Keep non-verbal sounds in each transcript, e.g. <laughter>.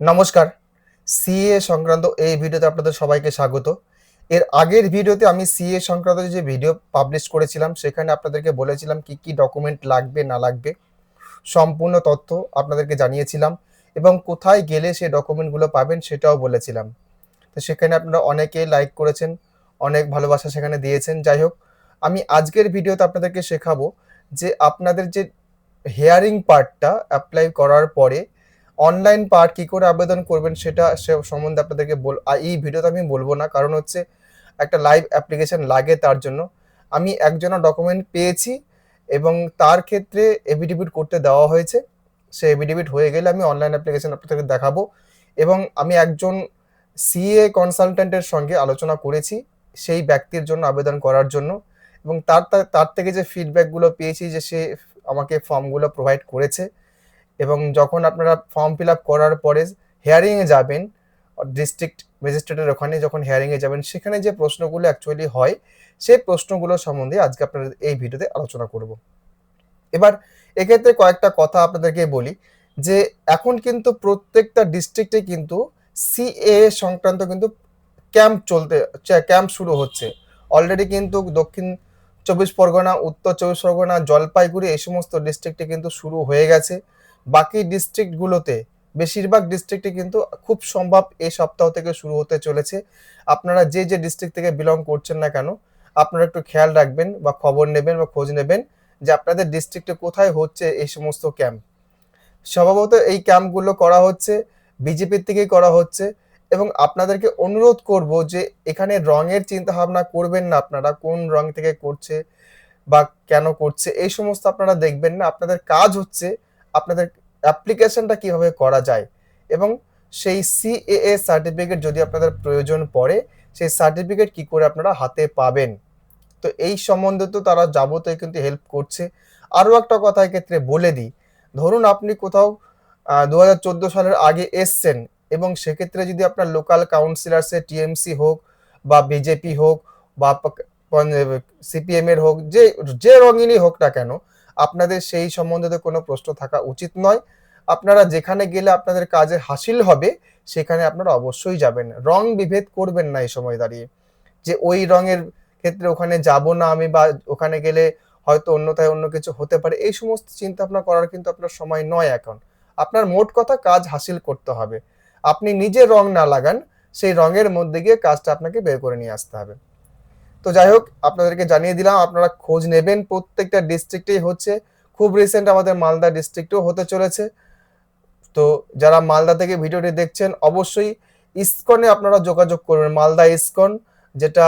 নমস্কার। সিএ সংক্রান্ত এই ভিডিওতে আপনাদের সবাইকে স্বাগত। এর আগের ভিডিওতে আমি সিএ সংক্রান্ত যে ভিডিও পাবলিশ করেছিলাম, সেখানে আপনাদেরকে বলেছিলাম কি কি ডকুমেন্ট লাগবে, না লাগবে। সম্পূর্ণ তথ্য আপনাদেরকে জানিয়েছিলাম এবং কোথায় গেলে সেই ডকুমেন্টগুলো পাবেন সেটাও বলেছিলাম। তো সেখানে আপনারা অনেকেই লাইক করেছেন, অনেক ভালোবাসা সেখানে দিয়েছেন। যাই হোক, আমি আজকের ভিডিওতে আপনাদেরকে শেখাবো যে আপনাদের যে হেয়ারিং পার্টটা অ্যাপ্লাই করার পরে অনলাইন পার্ট কি করে আবেদন করবেন সেটা সে সম্বন্ধে আপনাদেরকে বল এই ভিডিওতে আমি বলব না। কারণ হচ্ছে একটা লাইভ অ্যাপ্লিকেশন লাগে তার জন্য। আমি একজনের ডকুমেন্ট পেয়েছি এবং তার ক্ষেত্রে এভিডেভিট করতে দেওয়া হয়েছে। সে এভিডেভিট হয়ে গেলে আমি অনলাইন অ্যাপ্লিকেশন আপনাদেরকে দেখাবো এবং আমি একজন সিএ কনসালটেন্টের সঙ্গে আলোচনা করেছি সেই ব্যক্তির জন্য আবেদন করার জন্য এবং তার- তার থেকে যে ফিডব্যাকগুলো পেয়েছি যে সে আমাকে ফর্মগুলো প্রোভাইড করেছে এবং যখন আপনারা ফর্ম ফিল আপ করার পরে হেয়ারিংয়ে যাবেন ডিস্ট্রিক্ট ম্যাজিস্ট্রেটের ওখানে যখন হেয়ারিংয়ে যাবেন, সেখানে যে প্রশ্নগুলো অ্যাকচুয়ালি হয়, সেই প্রশ্নগুলো সম্বন্ধে আজকে আপনাদের এই ভিডিওতে আলোচনা করব। এবার এক্ষেত্রে কয়েকটা কথা আপনাদেরকে বলি, যে এখন কিন্তু প্রত্যেকটা ডিস্ট্রিক্টে কিন্তু সিএ সংক্রান্ত কিন্তু ক্যাম্প চলতে ক্যাম্প শুরু হচ্ছে। অলরেডি কিন্তু দক্ষিণ চব্বিশ পরগনা, উত্তর চব্বিশ পরগনা, জলপাইগুড়ি এই সমস্ত ডিস্ট্রিক্টে কিন্তু শুরু হয়ে গেছে। বাকি ডিস্ট্রিক্টগুলোতে বেশিরভাগ ডিস্ট্রিক্টে কিন্তু খুব সম্ভব এই সপ্তাহ থেকে শুরু হতে চলেছে। আপনারা যে যে ডিস্ট্রিক্ট থেকে বিলং করছেন না কেন, আপনারা একটু খেয়াল রাখবেন বা খবর নেবেন বা খোঁজ নেবেন যে আপনাদের ডিস্ট্রিক্টে কোথায় হচ্ছে এই সমস্ত ক্যাম্প স্বভাবত এই ক্যাম্পগুলো করা হচ্ছে বিজেপির থেকেই করা হচ্ছে এবং আপনাদেরকে অনুরোধ করব যে এখানে রঙের চিন্তা ভাবনা করবেন না আপনারা, কোন রং থেকে করছে বা কেন করছে, এই সমস্ত আপনারা দেখবেন না। আপনাদের কাজ হচ্ছে আপনাদের অ্যাপ্লিকেশনটা কীভাবে করা যায় এবং সেই সিএএ সার্টিফিকেট যদি আপনাদের প্রয়োজন পড়ে, সেই সার্টিফিকেট কি করে আপনারা হাতে পাবেন? তো এই সম্বন্ধে তো তারা যাবতীয় কিন্তু হেল্প করছে। আরও একটা কথা ক্ষেত্রে বলে দিই। ধরুন আপনি কোথাও দু হাজার চোদ্দ সালের আগে এসছেন এবং সেক্ষেত্রে যদি আপনার লোকাল কাউন্সিলার্সে টিএমসি হোক বা বিজেপি হোক বা সিপিএম এর হোক, যে যে রঙিনই হোক না কেন আপনাদের সেই সম্বন্ধে কোনো প্রশ্ন থাকা উচিত নয়। আপনারা যেখানে গেলে আপনাদের কাজে হাসিল হবে, সেখানে আপনারা অবশ্যই যাবেন। রং বিভেদ করবেন না এই সময় দাঁড়িয়ে। যে ওই রঙের ক্ষেত্রে ওখানে যাব না আমি বা ওখানে গেলে হয়তো অন্যথায় অন্য কিছু হতে পারে, এই সমস্ত চিন্তা ভাবনা করার কিন্তু আপনার সময় নয় এখন। আপনার মোট কথা কাজ হাসিল করতে হবে। আপনি নিজে রং না লাগান, সেই রঙের মধ্যে গিয়ে কাজটা আপনাকে বের করে নিয়ে আসতে হবে। তো যাই হোক, আপনাদেরকে জানিয়ে দিলাম, আপনারা খোঁজ নেবেন। প্রত্যেকটা ডিস্ট্রিক্টেই হচ্ছে। খুব রিসেন্ট আমাদের মালদা ডিস্ট্রিক্টেও হতে চলেছে। তো যারা মালদা থেকে ভিডিওটি দেখছেন, অবশ্যই ইসকনে আপনারা যোগাযোগ করবেন মালদা ইসকন, যেটা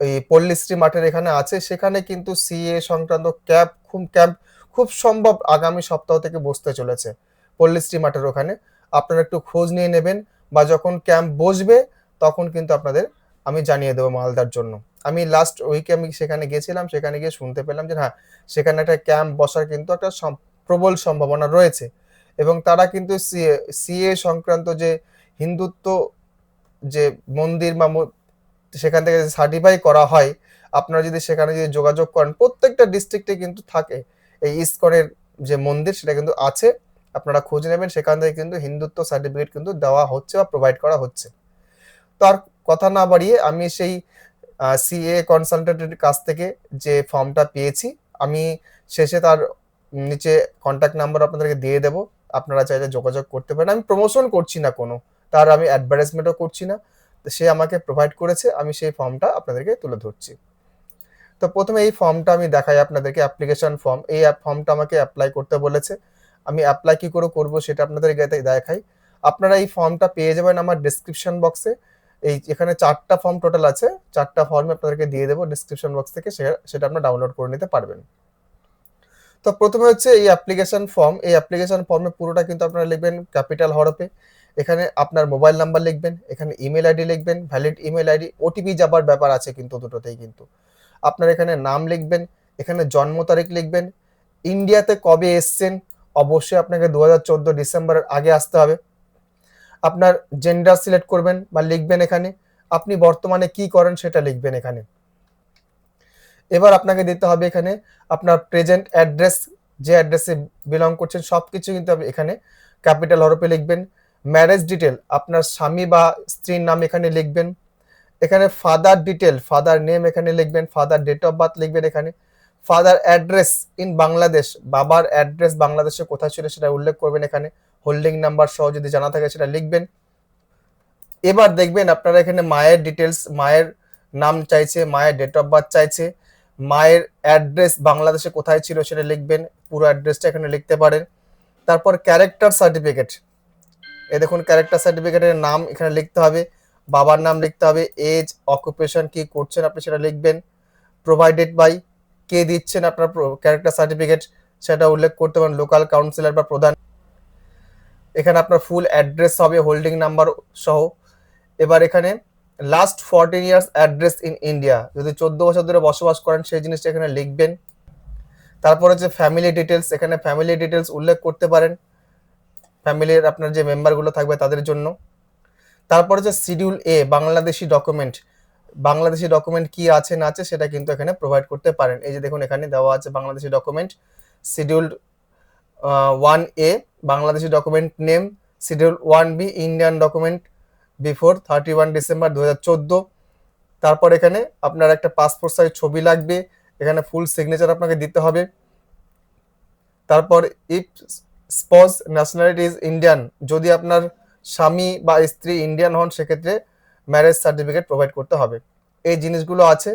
এই পল্লীশ্রী মাঠের এখানে আছে, সেখানে কিন্তু সিএ সংক্রান্ত ক্যাম্প খুব ক্যাম্প খুব সম্ভব আগামী সপ্তাহ থেকে বসতে চলেছে পল্লীশ্রী মাঠের ওখানে। আপনারা একটু খোঁজ নিয়ে নেবেন বা যখন ক্যাম্প বসবে, তখন কিন্তু আপনাদের আমি জানিয়ে দেবো মালদার জন্য। আমি লাস্ট উইকে আমি সেখানে গেছিলাম সেখানে গিয়ে শুনতে পেলাম যে হ্যাঁ সেখানে একটা ক্যাম্প বসার কিন্তু একটা প্রবল সম্ভাবনা রয়েছে। এবং তারা কিন্তু সিএ সংক্রান্ত যে হিন্দুত্ব যে মন্দির বা সেখান থেকে সার্টিফাই করা হয়, আপনারা যদি সেখানে যদি যোগাযোগ করেন, প্রত্যেকটা ডিস্ট্রিক্টে কিন্তু থাকে। এই ইস্কনের যে মন্দির, সেটা কিন্তু আছে। আপনারা খোঁজ নেবেন, সেখান থেকে কিন্তু হিন্দুত্ব সার্টিফিকেট কিন্তু দেওয়া হচ্ছে বা প্রোভাইড করা হচ্ছে। তো আর কথা না বাড়িয়ে আমি সেই সিএ কনসালটেন্টের কাছ থেকে যে ফর্মটা পেয়েছি, আমি শেষে তার নিচে কন্ট্যাক্ট নাম্বার আপনাদেরকে দিয়ে দেবো। আপনারা চাইলে যোগাযোগ করতে পারেন। আমি প্রমোশন করছি না কোনো। তার আমি অ্যাডভার্টাইজমেন্টও করছি না। সে আমাকে প্রোভাইড করেছে, আমি সেই ফর্মটা আপনাদেরকে তুলে ধরছি। তো প্রথমে এই ফর্মটা আমি দেখাই আপনাদেরকে অ্যাপ্লিকেশন ফর্ম এই ফর্মটা আমাকে অ্যাপ্লাই করতে বলেছে। আমি অ্যাপ্লাই কি করে করব সেটা আপনাদেরকে দেখাই। আপনারা এই ফর্মটা পেয়ে যাবেন আমার ডিসক্রিপশন বক্সে এই এখানে চারটা ফর্ম টোটাল আছে। চারটা ফর্ম আপনাদেরকে দিয়ে দেবো ডিসক্রিপশন বক্স থেকে সেটা আপনারা ডাউনলোড করে নিতে পারবেন। তো প্রথমে হচ্ছে এই অ্যাপ্লিকেশন ফর্ম এই অ্যাপ্লিকেশন ফর্মে পুরোটা কিন্তু আপনারা লিখবেন ক্যাপিটাল হরফে। এখানে আপনার মোবাইল নাম্বার লিখবেন, এখানে ইমেল আইডি লিখবেন ভ্যালিড ইমেল আইডি ওটিপি যাবার ব্যাপার আছে কিন্তু দুটোতেই কিন্তু। আপনার এখানে নাম লিখবেন, এখানে জন্ম তারিখ লিখবেন। ইন্ডিয়াতে কবে এসছেন? অবশ্যই আপনাকে দু হাজার চোদ্দ ডিসেম্বরের আগে আসতে হবে। আপনার জেন্ডার সিলেক্ট করবেন বা লিখবেন এখানে। আপনি বর্তমানে কি করেন সেটা লিখবেন এখানে। এবার আপনাকে দিতে হবে এখানে আপনার প্রেজেন্ট অ্যাড্রেস যে অ্যাড্রেসে বিলং করছেন সব কিছু কিন্তু আপনি এখানে ক্যাপিটাল হরফে লিখবেন। ম্যারেজ ডিটেল আপনার স্বামী বা স্ত্রীর নাম এখানে লিখবেন। এখানে ফাদার ডিটেল ফাদার নেম এখানে লিখবেন ফাদার ডেট অফ বার্থ লিখবেন এখানে। ফাদার অ্যাড্রেস ইন বাংলাদেশ, বাবার অ্যাড্রেস বাংলাদেশে কোথায় ছিল সেটা উল্লেখ করবেন এখানে। হোল্ডিং নাম্বার সহ যদি জানা থাকে সেটা লিখবেন। এবার দেখবেন আপনারা এখানে মায়ের ডিটেলস মায়ের নাম চাইছে, মায়ের ডেট অফ বার্থ চাইছে, মায়ের অ্যাড্রেস বাংলাদেশে কোথায় ছিল সেটা লিখবেন, পুরো অ্যাড্রেসটা এখানে লিখতে পারেন। তারপর ক্যারেক্টার সার্টিফিকেট এ দেখুন ক্যারেক্টার সার্টিফিকেটের নাম এখানে লিখতে হবে, বাবার নাম লিখতে হবে এজ অকুপেশন কি করছেন আপনি সেটা লিখবেন প্রোভাইডেড বাই কে দিচ্ছেন আপনার ক্যারেক্টার সার্টিফিকেট সেটা উল্লেখ করতে পারেন লোকাল কাউন্সিলর বা প্রধান। এখানে আপনার ফুল অ্যাড্রেস হবে হোল্ডিং নাম্বার সহ। এবার এখানে last fourteen years address in India যদি চোদ্দ বছর ধরে বসবাস করেন, সেই জিনিসটা এখানে লিখবেন। তারপর হচ্ছে ফ্যামিলি ডিটেলস এখানে ফ্যামিলি ডিটেলস উল্লেখ করতে পারেন। ফ্যামিলির আপনার যে মেম্বারগুলো থাকবে তাদের জন্য। তারপর হচ্ছে schedule A Bangladeshi document Bangladeshi document কি আছে, না আছে, সেটা কিন্তু এখানে প্রোভাইড করতে পারেন। এই যে দেখুন, এখানে দেওয়া আছে Bangladeshi document schedule one A Bangladeshi document name schedule one B Indian document before thirty one December দু হাজার চোদ্দ। তারপর এখানে আপনার একটা পাসপোর্ট সাইজ ছবি লাগবে, এখানে ফুল সিগনেচার আপনাকে দিতে হবে। তারপর if spouse nationality is Indian যদি আপনার স্বামী বা স্ত্রী ইন্ডিয়ান হন, সেক্ষেত্রে ম্যারেজ সার্টিফিকেট প্রোভাইড করতে হবে। এই জিনিসগুলো আছে।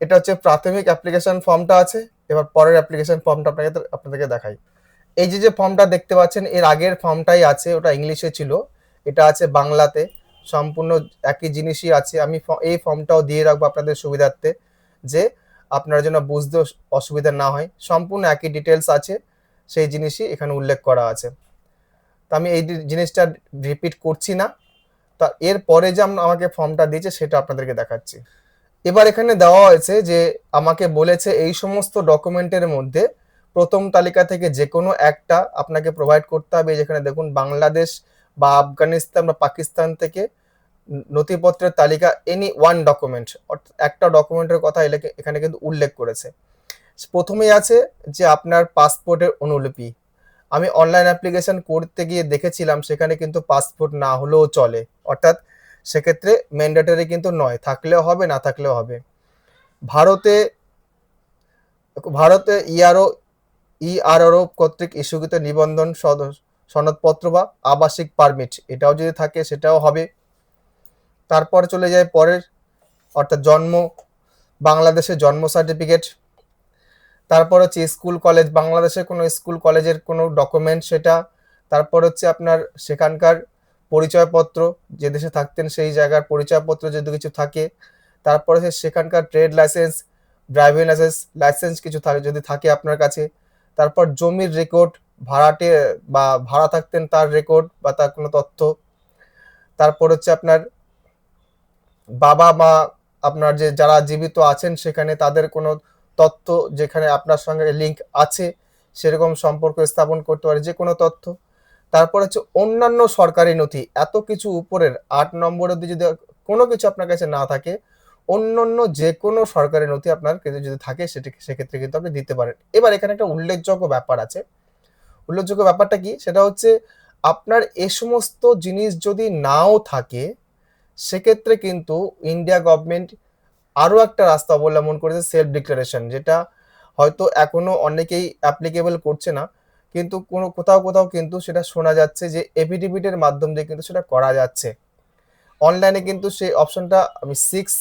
এটা হচ্ছে প্রাথমিক অ্যাপ্লিকেশন ফর্মটা আছে। এবার পরের অ্যাপ্লিকেশন ফর্মটা আপনাকে আপনাদেরকে দেখাই। এই যে যে ফর্মটা দেখতে পাচ্ছেন, এর আগের ফর্মটাই আছে, ওটা ইংলিশে ছিল। এটা আছে বাংলাতে, সম্পূর্ণ একই জিনিসই আছে। আমি এই ফর্মটাও দিয়ে রাখব আপনাদের সুবিধার্থে, যে আপনার জন্য বুঝতে অসুবিধা না হয়। সম্পূর্ণ একই ডিটেলস আছে, সেই জিনিসই এখানে উল্লেখ করা আছে। তো আমি এই জিনিসটা রিপিট করছি না। তা এর পরে যে আমাকে ফর্মটা দিয়েছে, সেটা আপনাদেরকে দেখাচ্ছি। এবার এখানে দেওয়া হয়েছে যে, আমাকে বলেছে এই সমস্ত ডকুমেন্টের মধ্যে প্রথম তালিকা থেকে যে কোনো একটা আপনাকে প্রোভাইড করতে হবে, যেখানে দেখুন বাংলাদেশ বা আফগানিস্তান বা পাকিস্তান থেকে নথিপত্রের তালিকা এনি ওয়ান ডকুমেন্ট একটা ডকুমেন্টের কথা এখানে কিন্তু উল্লেখ করেছে। প্রথমেই আছে যে আপনার পাসপোর্টের অনুলিপি। আমি অনলাইন অ্যাপ্লিকেশন করতে গিয়ে দেখেছিলাম, সেখানে কিন্তু পাসপোর্ট না হলেও চলে। অর্থাৎ সেক্ষেত্রে ম্যান্ডেটরি কিন্তু নয়, থাকলেও হবে, না থাকলেও হবে। ভারতে ভারতে ইআরও ইআরও কর্তৃক ইস্যুকৃত নিবন্ধন সনদপত্র বা আবাসিক পারমিট, এটাও যদি থাকে সেটাও হবে। তারপর চলে যায় পরের, অর্থাৎ জন্ম, বাংলাদেশের জন্ম সার্টিফিকেট। তারপর হচ্ছে স্কুল, কলেজ, বাংলাদেশের কোনো স্কুল, কলেজের কোনো ডকুমেন্ট সেটা। তারপর হচ্ছে আপনার সেখানকার পরিচয়পত্র, যে দেশে থাকতেন সেই জায়গার পরিচয়পত্র যদি কিছু থাকে। তারপরে সেখানকার trade license, driving license license কিছু থাকে যদি থাকে আপনার কাছে। তারপর জমির রেকর্ড ভাড়াটে বা ভাড়া থাকতেন তার রেকর্ড বা তার কোনো তথ্য। তারপর হচ্ছে আপনার বাবা মা, আপনার যে যারা জীবিত আছেন সেখানে তাদের কোনো তথ্য যেখানে আপনার সঙ্গে লিংক আছে, সেরকম সম্পর্ক স্থাপন করতে পারে, যে কোনো তথ্য। তারপর হচ্ছে অন্যান্য সরকারি নথি, এত কিছু উপরের, আট নম্বর অব্দি যদি কোনো কিছু আপনার কাছে না থাকে অন্যান্য যে কোনো সরকারি নথি আপনার কিন্তু যদি থাকে, সেটি সেক্ষেত্রে কিন্তু আপনি দিতে পারেন। এবার এখানে একটা উল্লেখযোগ্য ব্যাপার আছে। উল্লেখযোগ্য ব্যাপারটা কি? সেটা হচ্ছে আপনার এ সমস্ত জিনিস যদি নাও থাকে, সেক্ষেত্রে কিন্তু ইন্ডিয়া গভর্নমেন্ট আরও একটা রাস্তা অবলম্বন করেছে সেলফ ডিক্লারেশন যেটা হয়তো এখনও অনেকেই অ্যাপ্লিকেবল করছে না। কিন্তু কোনো কোথাও কোথাও কিন্তু সেটা শোনা যাচ্ছে যে এফিডেভিটের মাধ্যম দিয়ে কিন্তু সেটা করা যাচ্ছে। অনলাইনে কিন্তু সেই অপশনটা আমি সিক্স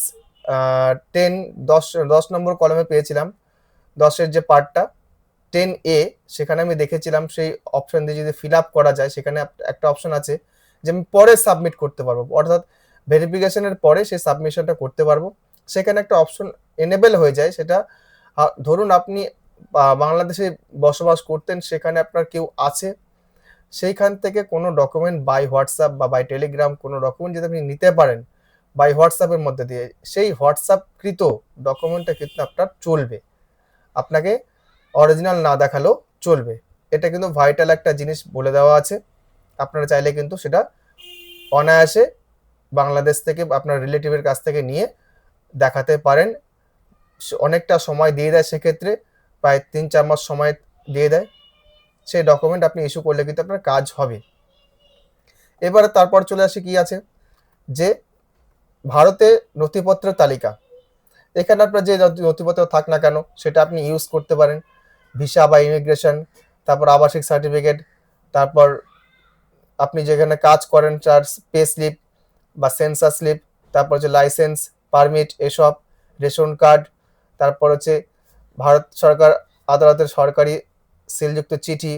টেন দশ দশ নম্বর কলমে পেয়েছিলাম। দশের যে পার্টটা টেন এ সেখানে আমি দেখেছিলাম সেই অপশন দিয়ে যদি ফিল আপ করা যায়, সেখানে একটা অপশন আছে যে আমি পরে সাবমিট করতে পারব। অর্থাৎ ভেরিফিকেশনের পরে সেই সাবমিশনটা করতে পারব। সেখানে একটা অপশন এনেবেল হয়ে যায়, সেটা ধরুন আপনি বাংলাদেশে বসবাস করতেন, সেখানে আপনার কেউ আছে, সেইখান থেকে কোনো ডকুমেন্ট বাই হোয়াটসঅ্যাপ বা বাই টেলিগ্রাম কোনো ডকুমেন্ট যদি আপনি নিতে পারেন বাই হোয়াটসঅ্যাপের মধ্যে দিয়ে, সেই হোয়াটসঅ্যাপকৃত ডকুমেন্টটা কিন্তু আপনার চলবে। আপনাকে অরিজিনাল না দেখালেও চলবে। এটা কিন্তু ভাইটাল একটা জিনিস বলে দেওয়া আছে। আপনারা চাইলে কিন্তু সেটা অনায়াসে বাংলাদেশ থেকে আপনার রিলেটিভের কাছ থেকে নিয়ে দেখাতে পারেন। অনেকটা সময় দিয়ে দেয় সেক্ষেত্রে, প্রায় তিন চার মাস সময় দিয়ে দেয়। সেই ডকুমেন্ট আপনি ইস্যু করলে কিন্তু আপনার কাজ হবে। এবারে তারপর চলে আসে কি আছে? যে ভারতে নথিপত্রের তালিকা। এখানে আপনার যে নথিপত্র থাক না কেন, সেটা আপনি ইউজ করতে পারেন। ভিসা বা ইমিগ্রেশন তারপর আবাসিক সার্টিফিকেট তারপর আপনি যেখানে কাজ করেন, তার পে স্লিপ বা সেন্সার স্লিপ তারপর হচ্ছে লাইসেন্স পারমিট এসব, রেশন কার্ড তারপর হচ্ছে ভারত সরকার আদালতের সরকারি সিলযুক্ত চিঠি,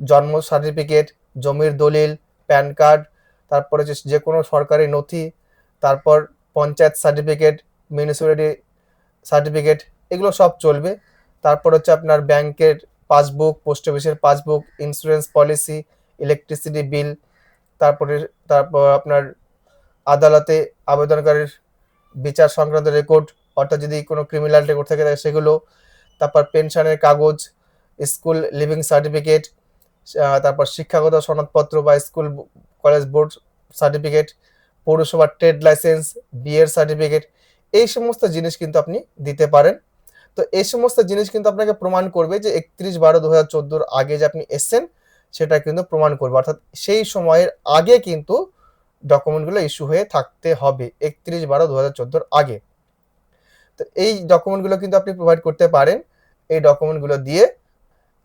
জন্ম সার্টিফিকেট জমির দলিল প্যান কার্ড তারপর যে কোনো সরকারি নথি তারপর পঞ্চায়েত সার্টিফিকেট মিউনিসিপ্যালিটি সার্টিফিকেট এগুলো সব চলবে। তারপর হচ্ছে আপনার ব্যাংকের পাসবুক পোস্ট অফিসের passbook insurance policy electricity bill তারপরে তারপর আপনার আদালতে আবেদনকারীর বিচার সংক্রান্ত রেকর্ড অর্থাৎ যদি কোনো ক্রিমিনাল রেকর্ড থেকে থাকে সেগুলো, তারপর পেনশনের কাগজ স্কুল লিভিং সার্টিফিকেট তারপর শিক্ষাগত সনদপত্র বা স্কুল কলেজ বোর্ড সার্টিফিকেট পৌরসভার ট্রেড লাইসেন্স, বিয়ের সার্টিফিকেট, এই সমস্ত জিনিস কিন্তু আপনি দিতে পারেন। তো এই সমস্ত জিনিস কিন্তু আপনাকে প্রমাণ করবে যে একত্রিশ বারো দু হাজার চোদ্দোর আগে যে আপনি এসছেন, সেটা কিন্তু প্রমাণ করবে। অর্থাৎ সেই সময়ের আগে কিন্তু ডকুমেন্টগুলো ইস্যু হয়ে থাকতে হবে, একত্রিশ বারো দু হাজার চোদ্দোর আগে। তো এই ডকুমেন্টগুলো কিন্তু আপনি প্রোভাইড করতে পারেন। এই ডকুমেন্টগুলো দিয়ে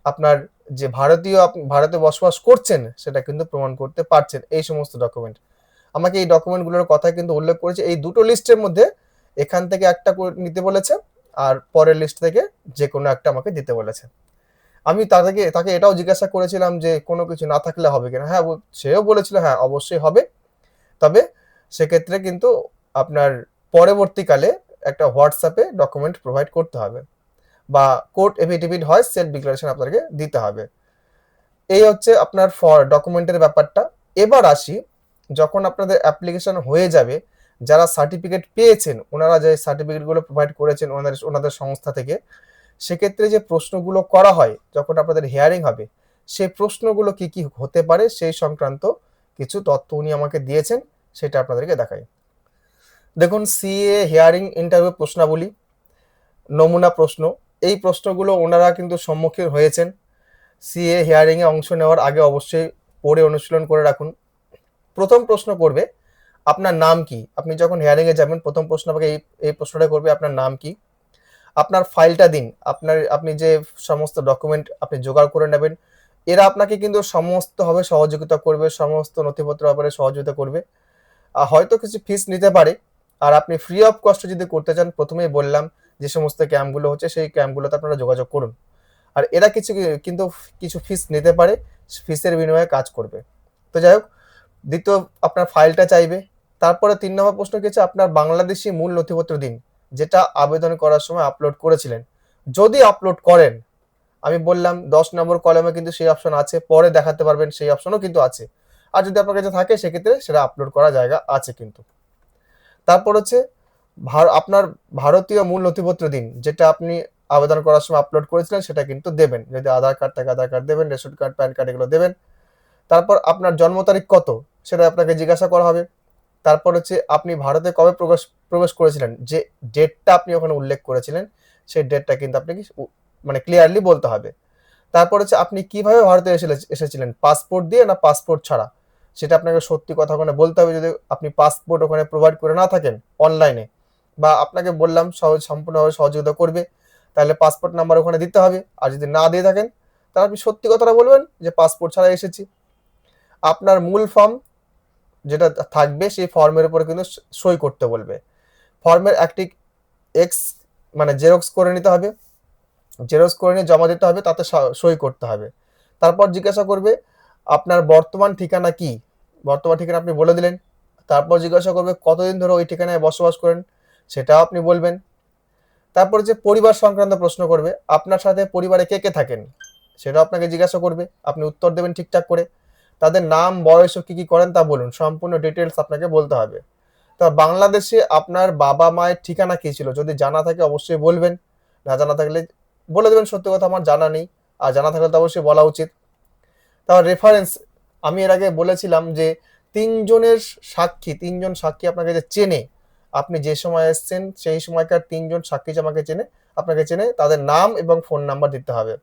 আপনার যে ভারতীয়, ভারতে বসবাস করছেন, সেটা কিন্তু প্রমাণ করতে পারছেন, এই সমস্ত ডকুমেন্ট। আমাকে এই ডকুমেন্টগুলোর কথা কিন্তু উল্লেখ করেছে। এই দুটো লিস্টের মধ্যে এখান থেকে একটা নিতে বলেছে আর পরের লিস্ট থেকে যে কোনো একটা আমাকে দিতে বলেছে। আমি তাদেরকে, তাকে এটাও জিজ্ঞাসা করেছিলাম যে কোনো কিছু না থাকলে হবে কিনা। হ্যাঁ সেও বলেছিল হ্যাঁ অবশ্যই হবে। তবে সেক্ষেত্রে কিন্তু আপনার পরবর্তীকালে একটা হোয়াটসঅ্যাপে ডকুমেন্ট প্রোভাইড করতে হবে বা কোর্ট এফিডেভিট হয় সেলফ ডিক্লারেশন আপনাকে দিতে হবে। এই হচ্ছে আপনার ফর ডকুমেন্টের ব্যাপারটা। এবার আসি যখন আপনাদের অ্যাপ্লিকেশন হয়ে যাবে, যারা সার্টিফিকেট পেয়েছেন, ওনারা যে সার্টিফিকেটগুলো প্রোভাইড করেছেন ওনাদের ওনাদের সংস্থা থেকে, সেক্ষেত্রে যে প্রশ্নগুলো করা হয়, যখন আপনাদের হিয়ারিং হবে, সেই প্রশ্নগুলো কি কি হতে পারে, সেই সংক্রান্ত কিছু তথ্য উনি আমাকে দিয়েছেন, সেটা আপনাদেরকে দেখাই। দেখুন সিএ হিয়ারিং ইন্টারভিউ প্রশ্নাবলী, নমুনা প্রশ্ন, এই প্রশ্নগুলো ওনারা কিন্তু সম্মুখীন হয়েছেন। সিএ হিয়ারিংয়ে অংশ নেওয়ার আগে অবশ্যই পড়ে অনুশীলন করে রাখুন। প্রথম প্রশ্ন করবে, আপনার নাম কি? আপনি যখন হিয়ারিংয়ে যাবেন, প্রথম প্রশ্ন আপনাকে এই এই প্রশ্নটা করবে, আপনার নাম কি? আপনার ফাইলটা দিন, আপনার, আপনি যে সমস্ত ডকুমেন্ট আপনি জোগাড় করে নেবেন, এরা আপনাকে কিন্তু সমস্তভাবে সহযোগিতা করবে, সমস্ত নথিপত্র ব্যাপারে সহযোগিতা করবে। আর হয়তো কিছু ফিস নিতে পারে, আর আপনি ফ্রি অফ কস্ট যদি করতে চান, প্রথমেই বললাম যে সমস্ত ক্যাম্পগুলো হচ্ছে, সেই ক্যাম্পগুলোতে আপনারা যোগাযোগ করুন। আর এরা কিছু, কিন্তু কিছু ফিস নিতে পারে ফিসের বিনিময়ে কাজ করবে। তো যাই হোক দ্বিতীয় আপনার ফাইলটা চাইবে। তারপরে তিন নম্বর প্রশ্ন কি আপনার বাংলাদেশি মূল নথিপত্র দিন, যেটা আবেদন করার সময় আপলোড করেছিলেন। যদি আপলোড করেন, আমি বললাম দশ নম্বর কলমে কিন্তু সেই অপশন আছে, পরে দেখাতে পারবেন সেই অপশনও কিন্তু আছে। আর যদি আপনার কাছে থাকে, সেক্ষেত্রে সেটা আপলোড করার জায়গা আছে কিন্তু। তারপর হচ্ছে আপনার ভারতীয় মূল নথিপত্র দিন, যেটা আপনি আবেদন করার সময় আপলোড করেছিলেন, সেটা কিন্তু দেবেন। যদি আধার কার্ড থাকে, আধার কার্ড দেবেন রেশন কার্ড প্যান কার্ড এগুলো দেবেন। তারপর আপনার জন্ম তারিখ কত? সেটা আপনাকে জিজ্ঞাসা করা হবে। তারপর হচ্ছে আপনি ভারতে কবে প্রবেশ প্রবেশ করেছিলেন? যে ডেটটা আপনি ওখানে উল্লেখ করেছিলেন, সেই ডেটটা কিন্তু আপনাকে মানে ক্লিয়ারলি বলতে হবে। তারপর হচ্ছে আপনি কীভাবে ভারতে এসে এসেছিলেন? পাসপোর্ট দিয়ে না পাসপোর্ট ছাড়া? সেটা আপনাকে সত্যি কথা ওখানে বলতে হবে যদি আপনি পাসপোর্ট ওখানে প্রোভাইড করে না থাকেন অনলাইনে বা আপনাকে বললাম সহজ, সম্পূর্ণভাবে সহযোগিতা করবে, তাহলে পাসপোর্ট নাম্বার ওখানে দিতে হবে। আর যদি না দিয়ে থাকেন, তাহলে আপনি সত্যি কথাটা বলবেন যে পাসপোর্ট ছাড়া এসেছি। আপনার মূল ফর্ম যেটা থাকবে সেই ফর্মের উপরে কিন্তু সই করতে বলবে। ফর্মের একটি এক্স মানে জেরক্স করে নিতে হবে। জেরক্স করে নিয়ে জমা দিতে হবে, তাতে সই করতে হবে। তারপর জিজ্ঞাসা করবে, আপনার বর্তমান ঠিকানা কি? বর্তমান ঠিকানা আপনি বলে দিলেন। তারপর জিজ্ঞাসা করবে, কতদিন ধরে ওই ঠিকানায় বসবাস করেন? সেটাও আপনি বলবেন। তারপর যে পরিবার সংক্রান্ত প্রশ্ন করবে, আপনার সাথে পরিবারে কে কে থাকেন? সেটাও আপনাকে জিজ্ঞাসা করবে। আপনি উত্তর দেবেন ঠিকঠাক করে। তাদের নাম, বয়স ও কি কি করেন তা বলুন। সম্পূর্ণ ডিটেলস আপনাকে বলতে হবে। তা বাংলাদেশে আপনার বাবা মায়ের ঠিকানা কি ছিল? যদি জানা থাকে অবশ্যই বলবেন। না জানা থাকলে বলে দেবেন, সত্যি কথা আমার জানা নেই। আর জানা থাকলে তো অবশ্যই বলা উচিত। তারপর রেফারেন্স আমি এর আগে বলেছিলাম যে তিনজনের সাক্ষী, তিনজন সাক্ষী আপনাকে যে চেনে, আপনি যে সময় এসছেন, সেই সময়কার তিনজন সাক্ষী আমাকে চেনে, আপনাকে চেনে, তাদের নাম এবং ফোন নাম্বার দিতে হবে।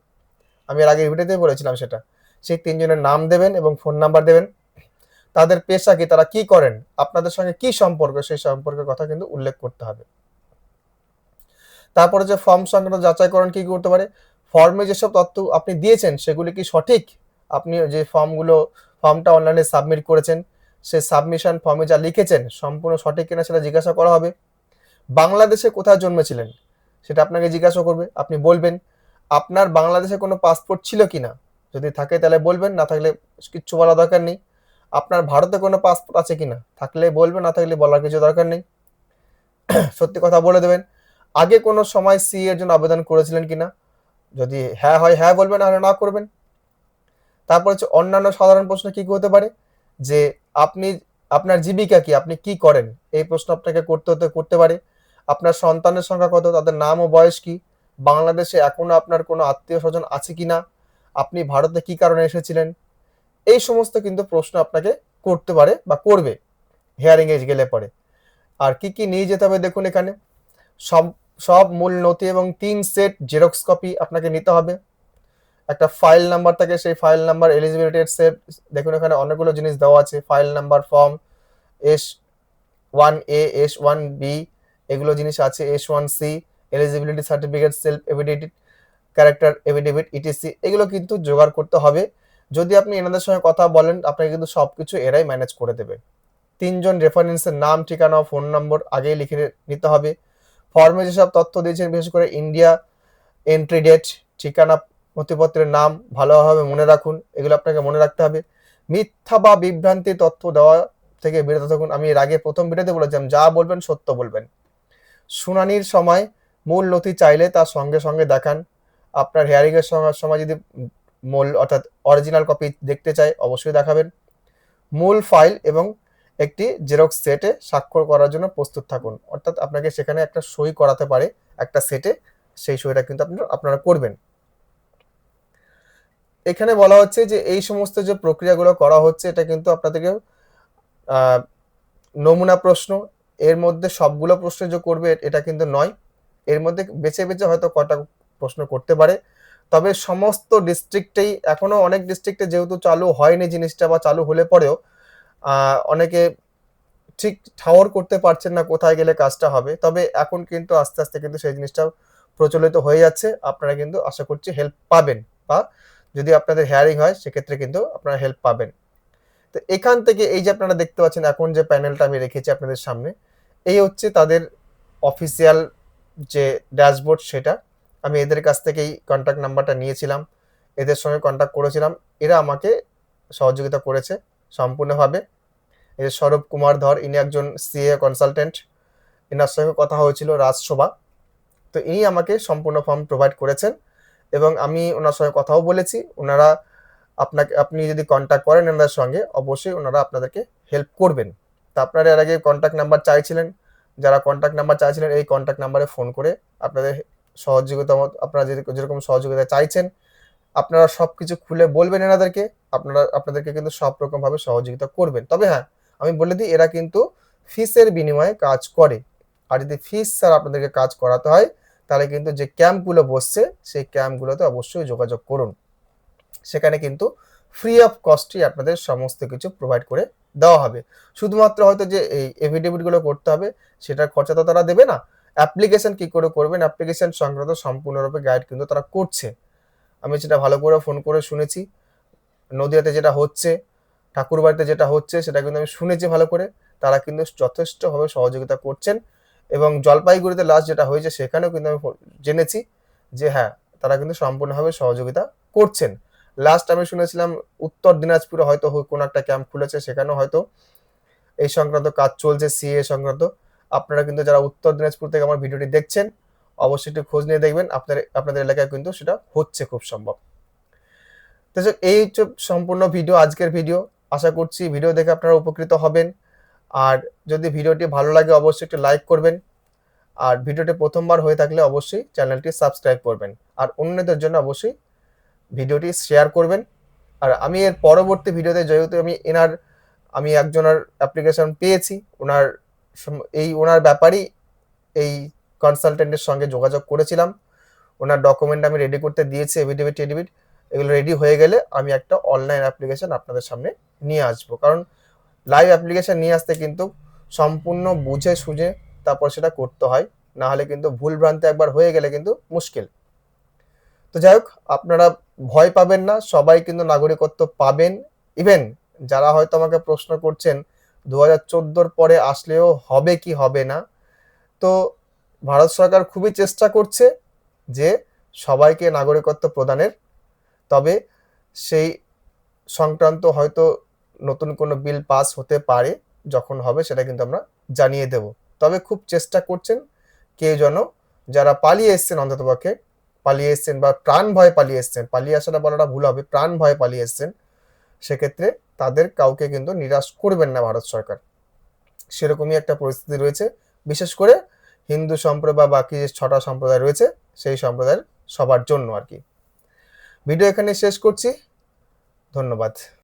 আমি এর আগে ভিডিওতে বলেছিলাম সেটা। সেই তিনজনের নাম দেবেন এবং ফোন নাম্বার দেবেন। তাদের পেশা কি? তারা কি করেন? আপনাদের সঙ্গে কি সম্পর্ক? সেই সম্পর্কের কথা কিন্তু উল্লেখ করতে হবে। তারপরে যে ফর্ম সংক্রান্ত যাচাইকরণ কি কি করতে পারে? ফর্মে যেসব তথ্য আপনি দিয়েছেন, সেগুলি কি সঠিক? আপনি যে ফর্মগুলো ফর্মটা অনলাইনে সাবমিট করেছেন, সে সাবমিশন ফর্মে যা লিখেছেন, সম্পূর্ণ সঠিক কিনা সেটা জিজ্ঞাসা করা হবে। বাংলাদেশে কোথায় জন্মেছিলেন? সেটা আপনাকে জিজ্ঞাসা করবে। আপনি বলবেন, আপনার বাংলাদেশে কোনো পাসপোর্ট ছিল কিনা? যদি থাকে তাহলে বলবেন, না থাকলে কিচ্ছু বলা দরকার নেই। আপনার ভারতে কোনো পাসপোর্ট আছে কিনা? থাকলে বলবেন, না থাকলে বলার কিছু দরকার নেই। <clears throat> সত্যি কথা বলে দেবেন, আগে কোনো সময় সি এর জন্য আবেদন করেছিলেন কিনা? যদি হ্যাঁ হয় হ্যাঁ বলবেন আর না করবেন। তারপর হচ্ছে অন্যান্য সাধারণ প্রশ্ন কি কি হতে পারে? যে আপনি, আপনার জীবিকা কি? আপনি কি করেন? এই প্রশ্ন আপনাকে করতে হতে, করতে পারে। আপনার সন্তানের সংখ্যা কত? তাদের নাম ও বয়স কি? বাংলাদেশে এখনও আপনার কোনো আত্মীয় স্বজন আছে কিনা? আপনি ভারতে কি কারণে এসেছিলেন? এই সমস্ত কিন্তু প্রশ্ন আপনাকে করতে পারে বা করবে। হেয়ারিং এজ গেলে পরে। আর কি কি নিয়ে যেতে হবে দেখুন এখানে। সব সব মূল নথি এবং তিন সেট জেরক্স কপি আপনাকে নিতে হবে। একটা ফাইল নাম্বার থাকে, সেই ফাইল নাম্বার, এলিজিবিলিটি সেট, দেখুন এখানে অনেকগুলো জিনিস দেওয়া আছে। File number, form S one A S one B এগুলো জিনিস আছে। S one C eligibility certificate, self affidavit character affidavit ETC এগুলো কিন্তু জোগাড় করতে হবে। যদি আপনি এনাদের সঙ্গে কথা বলেন, আপনাকে কিন্তু সব কিছু এরাই ম্যানেজ করে দেবে। তিনজন রেফারেন্সের নাম, ঠিকানা ফোন নম্বর আগেই লিখে নিতে হবে। ফর্মে যেসব তথ্য দিয়েছেন, বিশেষ করে ইন্ডিয়া এন্ট্রি ডেট ঠিকানা, নথিপত্রের নাম ভালোভাবে মনে রাখুন। এগুলো আপনাকে মনে রাখতে হবে। মিথ্যা বা বিভ্রান্তি তথ্য দেওয়া থেকে বিরত থাকুন। আমি এর আগে প্রথম ভিডিওতে বলেছিলাম, যা বলবেন সত্য বলবেন। শুনানির সময় মূল নথি চাইলে তার সঙ্গে সঙ্গে দেখান। আপনার হেয়ারিং এর সময় যদি মূল অর্থাৎ অরিজিনাল কপি দেখতে চাই অবশ্যই দেখাবেন। মূল ফাইল এবং একটি জেরক্স সেটে স্বাক্ষর করার জন্য প্রস্তুত থাকুন। অর্থাৎ আপনাকে সেখানে একটা সই করাতে পারে, একটা সেটে সেই সইটা কিন্তু আপনারা আপনারা করবেন। এখানে বলা হচ্ছে যে এই সমস্ত যে প্রক্রিয়াগুলো করা হচ্ছে, এটা কিন্তু আপনাদেরকে নমুনা প্রশ্ন। এর মধ্যে সবগুলো প্রশ্ন যে করবে, এটা কিন্তু নয়। এর মধ্যে বেছে বেছে হয়তো কটা প্রশ্ন করতে পারে। তবে সমস্ত ডিস্ট্রিক্টেই এখনও অনেক ডিস্ট্রিক্টে যেহেতু চালু হয়নি জিনিসটা বা চালু হলে পরেও অনেকে ঠিক ঠাওর করতে পারছেন না কোথায় গেলে কাজটা হবে। তবে এখন কিন্তু আস্তে আস্তে কিন্তু সেই জিনিসটা প্রচলিত হয়ে যাচ্ছে। আপনারা কিন্তু আশা করছি হেল্প পাবেন বা যদি আপনাদের হেয়ারিং হয়, সেক্ষেত্রে কিন্তু আপনারা হেল্প পাবেন। তো এখান থেকে এই যে আপনারা দেখতে পাচ্ছেন, এখন যে প্যানেলটা আমি রেখেছি আপনাদের সামনে, এই হচ্ছে তাদের অফিসিয়াল যে ড্যাশবোর্ড সেটা। আমি এদের কাছ থেকেই কন্ট্যাক্ট নাম্বারটা নিয়েছিলাম। এদের সঙ্গে কন্ট্যাক্ট করেছিলাম। এরা আমাকে সহযোগিতা করেছে সম্পূর্ণভাবে। এই স্বরূপ কুমার ধর, ইনি একজন সিএ কনসালটেন্ট এনার সঙ্গে কথা হয়েছিল রাজসভা। তো ইনি আমাকে সম্পূর্ণ ফর্ম প্রোভাইড করেছেন এবং আমি ওনার সঙ্গে কথাও বলেছি। ওনারা আপনাকে, আপনি যদি কন্ট্যাক্ট করেন এনাদের সঙ্গে, অবশ্যই ওনারা আপনাদেরকে হেল্প করবেন। তা আপনারা এর আগে কন্ট্যাক্ট নাম্বার চাইছিলেন। যারা কন্ট্যাক্ট নাম্বার চাইছিলেন, এই কন্ট্যাক্ট নাম্বারে ফোন করে আপনাদের সহযোগিতা আপনারা যেরকম সহযোগিতা চাইছেন, আপনারা সব কিছু খুলে বলবেন এনাদেরকে, আপনারা আপনাদেরকে কিন্তু সব রকমভাবে সহযোগিতা করবেন। তবে হ্যাঁ আমি বলে দিই, এরা কিন্তু ফিসের বিনিময়ে কাজ করে। আর যদি ফিস স্যার আপনাদেরকে কাজ করাতে হয়, তাহলে কিন্তু যে ক্যাম্পগুলো বসছে, সেই ক্যাম্পগুলোতে অবশ্যই যোগাযোগ করুন। সেখানে কিন্তু ফ্রি অফ কস্টই আপনাদের সমস্ত কিছু প্রোভাইড করে দেওয়া হবে। শুধুমাত্র হয়তো যে এই এভিডেভিটগুলো করতে হবে, সেটার খরচা তো তারা দেবে না। অ্যাপ্লিকেশন কি করে করবেন? অ্যাপ্লিকেশন সংক্রান্ত সম্পূর্ণরূপে গাইড কিন্তু তারা করছে। আমি সেটা ভালো করে ফোন করে শুনেছি। নদিয়াতে যেটা হচ্ছে, ঠাকুরবাড়িতে যেটা হচ্ছে, সেটা কিন্তু আমি শুনেছি ভালো করে। তারা কিন্তু যথেষ্টভাবে সহযোগিতা করছেন এবং জলপাইগুড়িতে লাস্ট যেটা হয়েছে, সেখানেও কিন্তু আমি জেনেছি যে হ্যাঁ তারা কিন্তু সম্পূর্ণভাবে সহযোগিতা করছেন। লাস্ট আমি শুনেছিলাম, উত্তর দিনাজপুরে হয়তো কোনো একটা ক্যাম্প খুলেছে, সেখানেও হয়তো এই সংক্রান্ত কাজ চলছে সিএ সংক্রান্ত। আপনারা কিন্তু যারা উত্তর দিনাজপুর থেকে আমার ভিডিওটি দেখছেন, অবশ্যই একটু খোঁজ নিয়ে দেখবেন আপনার আপনাদের এলাকায় কিন্তু সেটা হচ্ছে খুব সম্ভব। তো এই হচ্ছে সম্পূর্ণ ভিডিও, আজকের ভিডিও। আশা করছি ভিডিও দেখে আপনারা উপকৃত হবেন। আর যদি ভিডিওটি ভালো লাগে, অবশ্যই একটু লাইক করবেন। আর ভিডিওটি প্রথমবার হয়ে থাকলে অবশ্যই চ্যানেলটি সাবস্ক্রাইব করবেন। আর অন্যদের জন্য অবশ্যই ভিডিওটি শেয়ার করবেন। আর আমি এর পরবর্তী ভিডিওতে যেহেতু আমি এনার, আমি একজনের অ্যাপ্লিকেশন পেয়েছি, ওনার এই ওনার ব্যাপারেই এই কনসালটেন্টের সঙ্গে যোগাযোগ করেছিলাম। ওনার ডকুমেন্ট আমি রেডি করতে দিয়েছি এভিডেভিট টেডিভিট এগুলো রেডি হয়ে গেলে আমি একটা অনলাইন অ্যাপ্লিকেশন আপনাদের সামনে নিয়ে আসব। কারণ লাইভ অ্যাপ্লিকেশন নিয়ে আসতে কিন্তু সম্পূর্ণ বুঝে সুঝে তারপর সেটা করতে হয়, না হলে কিন্তু ভুল ভ্রান্তি একবার হয়ে গেলে কিন্তু মুশকিল। তো যাই হোক, আপনারা ভয় পাবেন না, সবাই কিন্তু নাগরিকত্ব পাবেন। ইভেন যারা হয়তো আমাকে প্রশ্ন করছেন দু হাজার পরে আসলেও হবে কি হবে না, তো ভারত সরকার খুবই চেষ্টা করছে যে সবাইকে নাগরিকত্ব প্রদানের, তবে সেই সংক্রান্ত হয়তো নতুন কোনো বিল পাস হতে পারে যখন হবে সেটা কিন্তু আমরা জানিয়ে দেব। তবে খুব চেষ্টা করছেন কেউ যেন, যারা পালিয়ে এসছেন অন্ততপক্ষে, পালিয়ে এসছেন বা প্রাণ ভয়ে পালিয়ে এসছেন, পালিয়ে আসাটা বলাটা ভুল হবে, প্রাণ ভয়ে পালিয়ে এসছেন সেক্ষেত্রে তাদের কাউকে কিন্তু নিরাশ করবেন না ভারত সরকার। সেরকমই একটা পরিস্থিতি রয়েছে। বিশেষ করে হিন্দু সম্প্রদায় বা বাকি যে ছটা সম্প্রদায় রয়েছে, সেই সম্প্রদায়ের সবার জন্য আর কি। ভিডিও এখানে শেষ করছি। ধন্যবাদ।